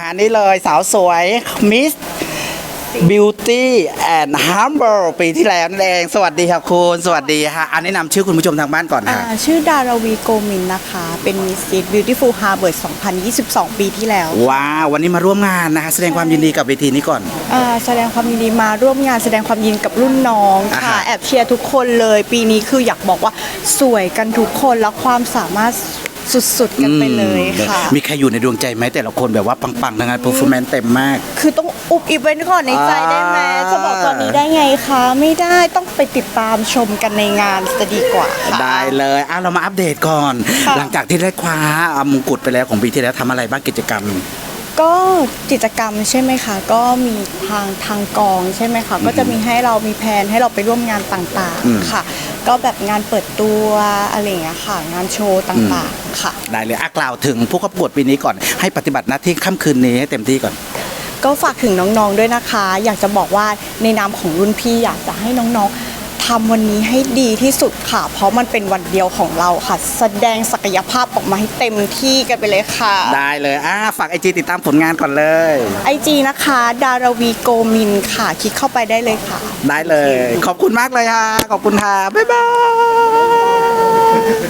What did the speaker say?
มานี่เลยสาวสวยมิส Beauty and Humble ปีที่แล้วนั่นเอง สวัสดีครับคุณ สวัสดีฮะอันแนะนำชื่อคุณผู้ชมทางบ้านก่อนอ่าค่ะชื่อดาราวีโกมินนะคะ เป็นมิสซิสบิวตี้ฟูลฮาร์เบิร์ด2022 ปีที่แล้วว้าววันนี้มาร่วมงานนะคะ แสดงความยินดีกับเวทีนี้ก่อน อ่าแสดงความยินดีมาร่วมงานแสดงความยินดีกับรุ่นน้องอ่าค่ะฮะ แอบเชียร์ทุกคนเลย ปีนี้คืออยากบอกว่าสวยกันทุกคน แล้วความสามารถ สุดๆ กันไปเลยค่ะ มีใครอยู่ในดวงใจไหมแต่ละคนแบบว่าปังๆทั้งนั้น performance เต็มมาก คือต้องอุบอิบไว้ก่อนในใจได้ไหมอ่าจะบอกตอนนี้ได้ไงคะ ไม่ได้ต้องไปติดตามชมกันในงานจะดีกว่าค่ะ ได้เลยอะเรามาอัปเดตก่อน ค่ะ หลังจากที่ได้คว้ามงกุฎไปแล้วของปีที่แล้วทำอะไรบ้างกิจกรรม ก็กิจกรรมใช่ไหมคะ ก็มีทางทางกองใช่ไหมคะ ก็จะมีให้เรามีแผนให้เราไปร่วมงานต่างอืม ๆค่ะ ก็แบบงานเปิดตัวอะไรอย่างเงี้ยค่ะ งานโชว์ต่างๆค่ะ ได้เลยอะกล่าวถึงผู้เข้าประกวดปีนี้ก่อน ให้ปฏิบัติหน้าที่ค่ำคืนนี้ให้เต็มที่ก่อน ก็ฝากถึงน้องๆด้วยนะคะ อยากจะบอกว่าในนามของรุ่นพี่อยากจะให้น้องๆ ทำวันนี้ให้ดีที่สุดค่ะ เพราะมันเป็นวันเดียวของเราค่ะ แสดงศักยภาพออกมาให้เต็มที่กันไปเลยค่ะ ได้เลยอะฝากไอจีติดตามผลงานก่อนเลยไอจีนะคะ ดารวีโกมินค่ะ คลิกเข้าไปได้เลยค่ะ ได้เลย ขอบคุณมากเลยค่ะ ขอบคุณค่ะ บ๊ายบาย